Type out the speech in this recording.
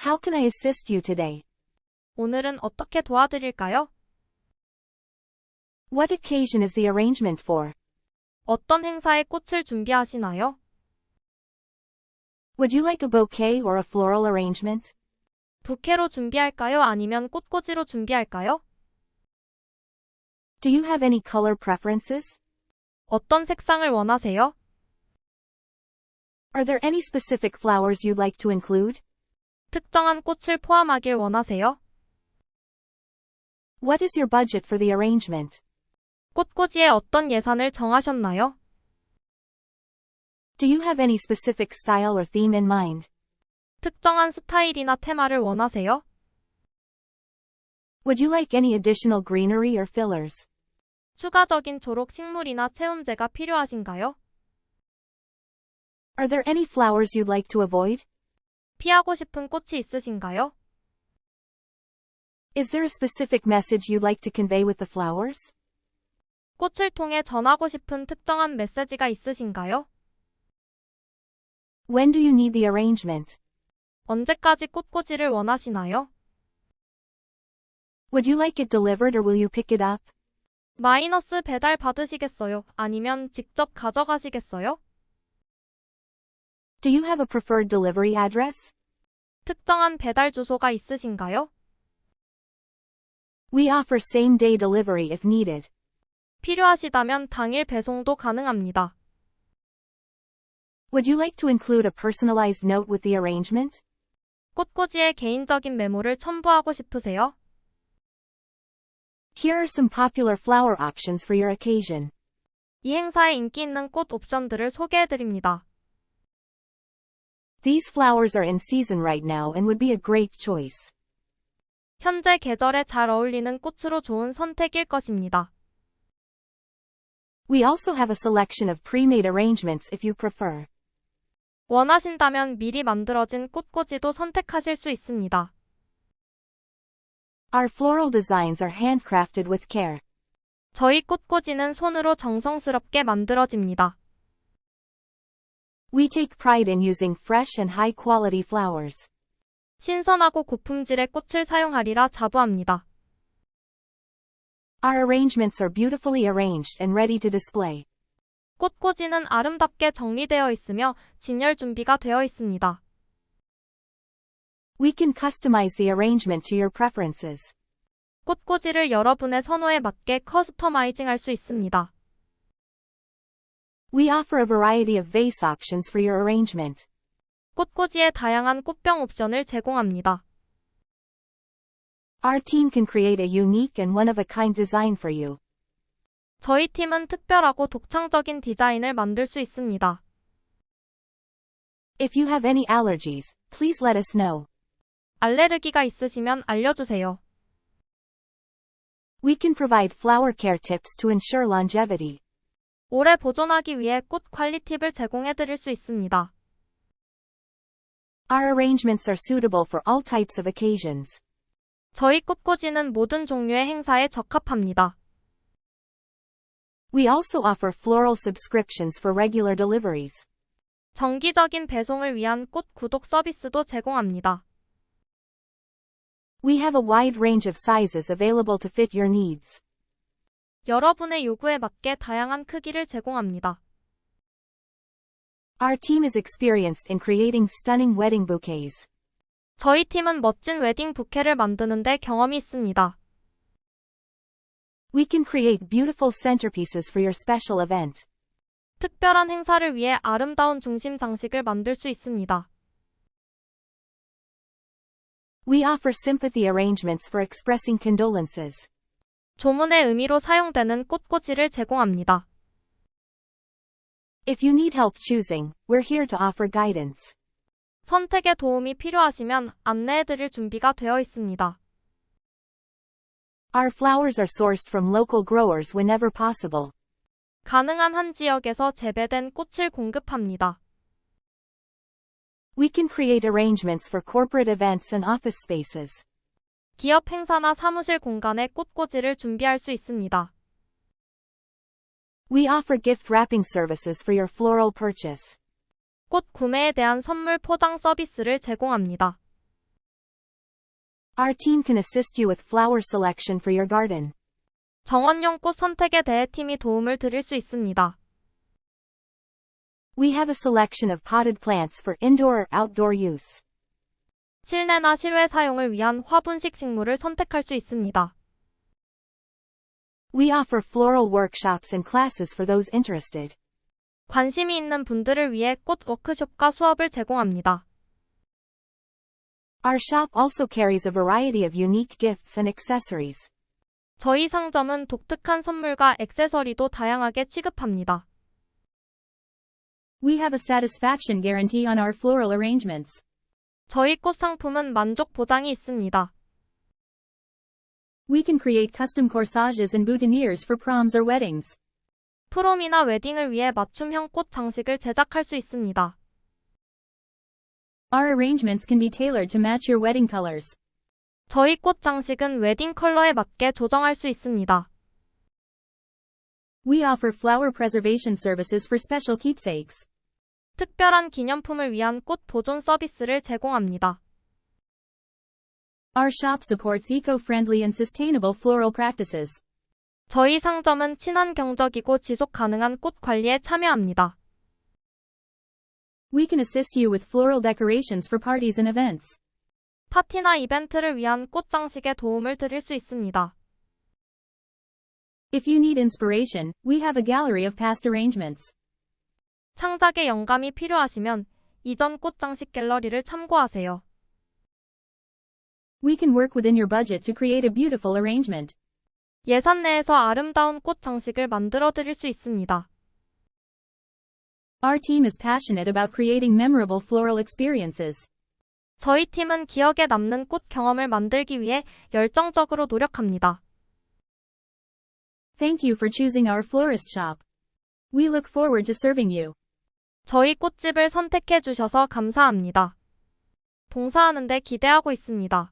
How can I assist you today? 오늘은 어떻게 도와드릴까요? What occasion is the arrangement for? 어떤 행사에 꽃을 준비하시나요? Would you like a bouquet or a floral arrangement? 부케로 준비할까요? 아니면 꽃꽂이로 준비할까요? Do you have any color preferences? 어떤 색상을 원하세요? Are there any specific flowers you'd like to include? 특정한 꽃을 포함하길 원하세요? What is your budget for the arrangement? 꽃꽂이에 어떤 예산을 정하셨나요? Do you have any specific style or theme in mind? 특정한 스타일이나 테마를 원하세요? Would you like any additional greenery or fillers? 추가적인 초록 식물이나 체온제가 필요하신가요? Are there any flowers you'd like to avoid? 피하고 싶은 꽃이 있으신가요? Is there a specific message you'd like to convey with the flowers? 꽃을 통해 전하고 싶은 특정한 메시지가 있으신가요? When do you need the arrangement? 언제까지 꽃꽂이를 원하시나요? Would you like it delivered or will you pick it up? 마이너스 배달 받으시겠어요? 아니면 직접 가져가시겠어요? Do you have a preferred delivery address? 특정한 배달 주소가 있으신가요? We offer same day delivery if needed. 필요하시다면 당일 배송도 가능합니다. Would you like to include a personalized note with the arrangement? 꽃꽂이에 개인적인 메모를 첨부하고 싶으세요? Here are some popular flower options for your occasion. 이 행사에 인기 있는 꽃 옵션들을 소개해 드립니다. These flowers are in season right now and would be a great choice. 현재 계절에 잘 어울리는 꽃으로 좋은 선택일 것입니다. We also have a selection of pre-made arrangements if you prefer. 원하신다면 미리 만들어진 꽃꽂이도 선택하실 수 있습니다. Our floral designs are handcrafted with care. 저희 꽃꽂이는 손으로 정성스럽게 만들어집니다. We take pride in using fresh and high-quality flowers. 신선하고 고품질의 꽃을 사용하리라 자부합니다. Our arrangements are beautifully arranged and ready to display. 꽃꽂이는 아름답게 정리되어 있으며 진열 준비가 되어 있습니다. We can customize the arrangement to your preferences. 꽃꽂이를 여러분의 선호에 맞게 커스터마이징 할 수 있습니다. We offer a variety of vase options for your arrangement. 꽃꽂이에 다양한 꽃병 옵션을 제공합니다. Our team can create a unique and one-of-a-kind design for you. 저희 팀은 특별하고 독창적인 디자인을 만들 수 있습니다. If you have any allergies, please let us know. 알레르기가 있으시면 알려주세요. We can provide flower care tips to ensure longevity. 오래 보존하기 위해 꽃 관리 팁을 제공해 드릴 수 있습니다. Our arrangements are suitable for all types of occasions. 저희 꽃꽂이는 모든 종류의 행사에 적합합니다. We also offer floral subscriptions for regular deliveries. 정기적인 배송을 위한 꽃 구독 서비스도 제공합니다. We have a wide range of sizes available to fit your needs. 여러분의 요구에 맞게 다양한 크기를 제공합니다. Our team is experienced in creating stunning wedding bouquets. 저희 팀은 멋진 웨딩 부케를 만드는데 경험이 있습니다. We can create beautiful centerpieces for your special event. 특별한 행사를 위해 아름다운 중심 장식을 만들 수 있습니다. We offer sympathy arrangements for expressing condolences. 조문의 의미로 사용되는 꽃꽂이를 제공합니다. If you need help choosing, we're here to offer guidance. 선택에 도움이 필요하시면 안내해 드릴 준비가 되어 있습니다. Our flowers are sourced from local growers whenever possible. 가능한 한 지역에서 재배된 꽃을 공급합니다. We can create arrangements for corporate events and office spaces. 기업 행사나 사무실 공간에 꽃꽂이를 준비할 수 있습니다. We offer gift wrapping services for your floral purchase. 꽃 구매에 대한 선물 포장 서비스를 제공합니다. Our team can assist you with flower selection for your garden. 정원용 꽃 선택에 대해 팀이 도움을 드릴 수 있습니다. We have a selection of potted plants for indoor or outdoor use. 실내나 실외 사용을 위한 화분식 식물을 선택할 수 있습니다. We offer floral workshops and classes for those interested. 관심이 있는 분들을 위해 꽃 워크숍과 수업을 제공합니다. Our shop also carries a variety of unique gifts and accessories. 저희 상점은 독특한 선물과 액세서리도 다양하게 취급합니다. We have a satisfaction guarantee on our floral arrangements. 저희 꽃 상품은 만족 보장이 있습니다. We can create custom corsages and boutonnieres for proms or weddings. 프롬이나 웨딩을 위해 맞춤형 꽃 장식을 제작할 수 있습니다. Our arrangements can be tailored to match your wedding colors. 저희 꽃 장식은 웨딩 컬러에 맞게 조정할 수 있습니다. We offer flower preservation services for special keepsakes. 특별한 기념품을 위한 꽃 보존 서비스를 제공합니다. Our shop supports eco-friendly and sustainable floral practices. 저희 상점은 친환경적이고 지속 가능한 꽃 관리에 참여합니다. We can assist you with floral decorations for parties and events. 파티나 이벤트를 위한 꽃 장식에 도움을 드릴 수 있습니다. If you need inspiration, we have a gallery of past arrangements. 창작에 영감이 필요하시면 이전 꽃 장식 갤러리를 참고하세요. We can work within your budget to create a beautiful arrangement. 예산 내에서 아름다운 꽃 장식을 만들어 드릴 수 있습니다. Our team is passionate about creating memorable floral experiences. 저희 팀은 기억에 남는 꽃 경험을 만들기 위해 열정적으로 노력합니다. Thank you for choosing our florist shop. We look forward to serving you. 저희 꽃집을 선택해 주셔서 감사합니다. 봉사하는데 기대하고 있습니다.